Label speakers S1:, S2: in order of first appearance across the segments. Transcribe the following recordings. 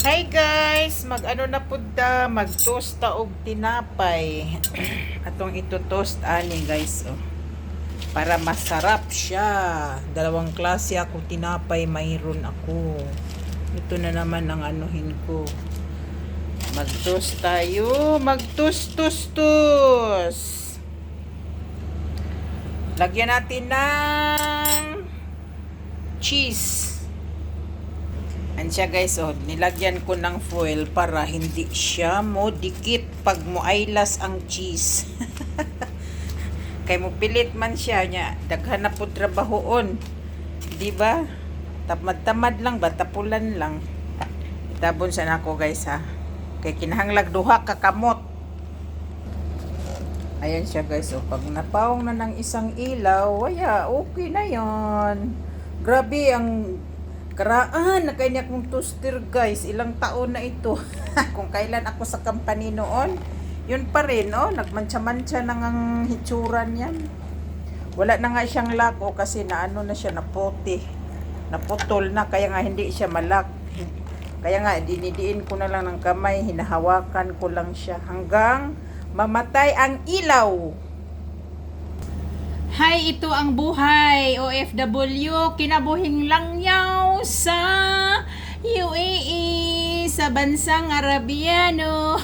S1: Hi guys, mag-ano na pud ta, mag-toast og tinapay. Atong ito-toast ani guys, oh. Para masarap siya. Dalawang klase ako tinapay, mayroon ako. Ito na naman ang anuhin ko. Mag-toast tayo, mag-toast, toast, toast. Lagyan natin ng cheese. Yan siya guys, oh, nilagyan ko ng foil para hindi siya mo dikit pag mo aylas ang cheese. Kay mo pilit man siya nya, daghan na po trabahoon. Di ba? Tamad-tamad lang ba, tapulan lang. Itabon sa nako guys ha. Kay kinahanglag duha ka kamot. Ayan siya guys, oh, pag napawang na ng isang ilaw, waya, okay na yon. Grabe ang Karaan na kanya kong toaster guys. Ilang taon na ito. Kung kailan ako sa company noon, yun pa rin, oh. Nagmantsa-mantsa na ang hitsura niyan. Wala na nga siyang lako kasi naano na siya, naputi. Naputol na, kaya nga hindi siya malak. Kaya nga, dinidiin ko na lang ng kamay, hinahawakan ko lang siya hanggang mamatay ang ilaw.
S2: Hi, ito ang buhay OFW kinabuhing langyaw sa UAE sa bansang Arabiano.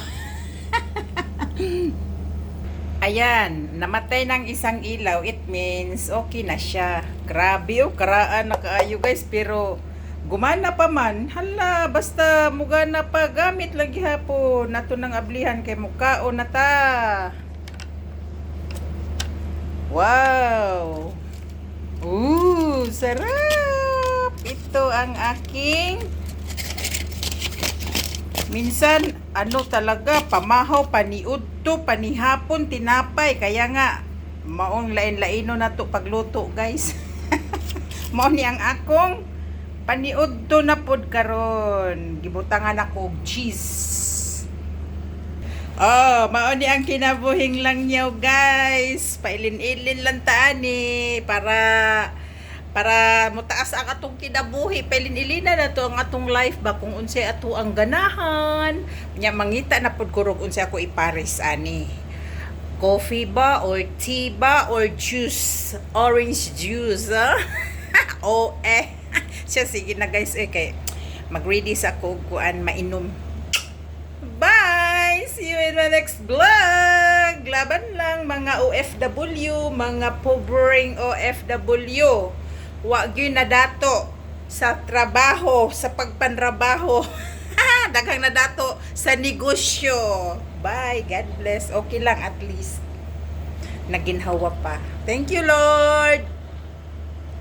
S1: Ayan, namatay ng isang ilaw, it means okay na siya. Grabe oh, karaan na kaayo guys, pero gumana pa man. Hala, basta mugana pa, gamit lagi hapon. Nato nang ablihan kay mukao na ta. Wow! Ooh, sarap! Ito ang aking minsan ano talaga pamahaw paniudto panihapon tinapay. Kaya nga maong lain-laino na to pagluto guys. Mao ni ang akong paniudto na pod karon. Gibutangan ako cheese. Oh, mao ni ang kinabuhing lang niyo, guys. Pailin-ilin lang taani para para mutaas ang atong kinabuhi. Pailin-ilina na to ang atong life ba kung unsay ato ang ganahan. Nya mangita na pud kurog unsay ako ipares ani. Coffee ba or tea ba or juice? Orange juice, ha? o eh. Siya sige na guys eh kay mag-ready sa ako kuan mainom. Bye! See you in my next vlog! Laban lang mga OFW, mga pobring OFW. Wag yun na dato sa trabaho, sa pagpanrabaho. Daghang na dato sa negosyo. Bye! God bless. Okay lang at least. Naginhawa pa. Thank you, Lord!